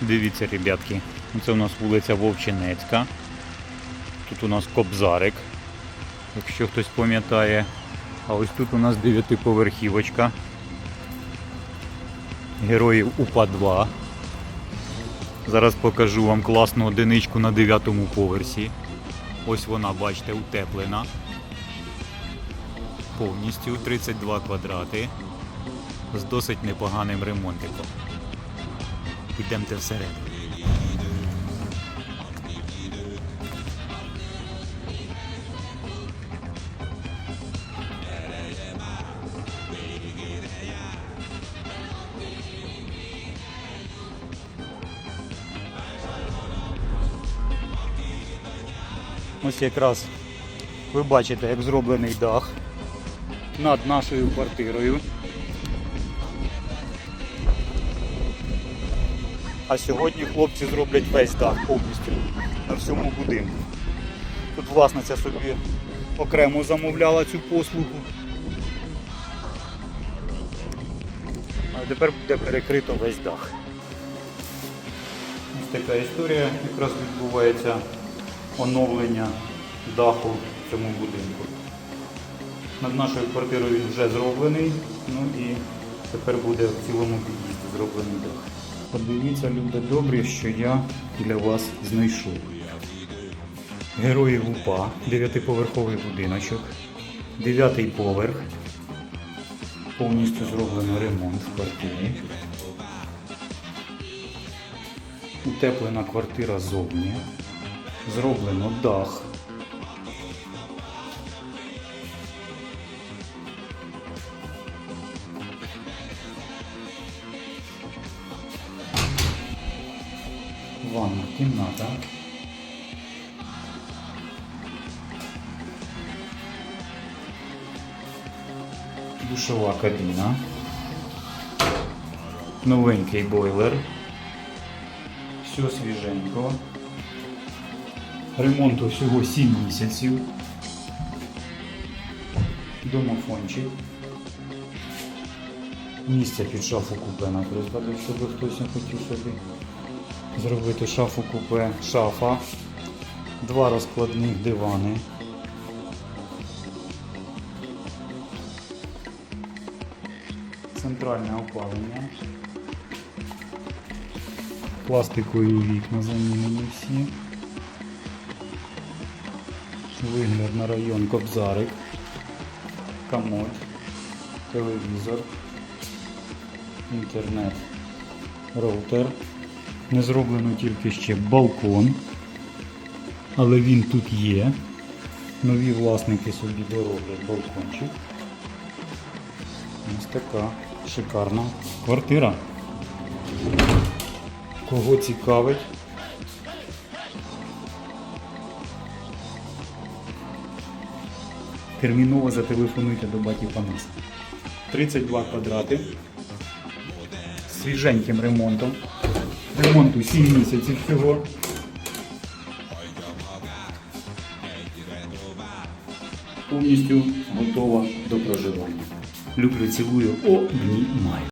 Дивіться, ребятки, це у нас вулиця Вовчинецька. Тут у нас Кобзарик, якщо хтось пам'ятає. А ось тут у нас дев'ятиповерхівочка. Героїв УПА-2. Зараз покажу вам класну одиничку на 9 поверсі. Ось вона, бачите, утеплена. Повністю 32 квадрати з досить непоганим ремонтиком. Ідемте всередину. Ось якраз ви бачите, як зроблений дах над нашою квартирою. А сьогодні хлопці зроблять весь дах повністю на всьому будинку. Тут власниця собі окремо замовляла цю послугу. А тепер буде перекрито весь дах. Ось така історія якраз відбувається оновлення даху в цьому будинку. Над нашою квартирою він вже зроблений, ну і тепер буде в цілому під'їзді зроблений дах. Подивіться, люди добрі, що я для вас знайшов. Героїв УПА, дев'ятиповерховий будиночок, дев'ятий поверх. Повністю зроблено ремонт в квартирі. Утеплена квартира зовні. Зроблено дах. Ванна, кімната. Душова кабіна. Новенький бойлер. Все свіженько. Ремонту всього 7 місяців. Домофончик. Місце під шафу купе, наприклад, якщо би хтось не хотів собі зробити шафу купе, шафа, два розкладних дивани. Центральне опалення. Пластикові вікна замінені всі. Вигляд на район Кобзарик, комод, телевізор, інтернет, роутер. Не зроблено тільки ще балкон, але він тут є. Нові власники собі дороблять балкончик. Ось така шикарна квартира. Кого цікавить? Терміново зателефонуйте до баті Панаса. 32 квадрати свіженьким ремонтом. Ремонту 7 місяців всього. Повністю готова до проживання. Люблю, цілую, обнімаю.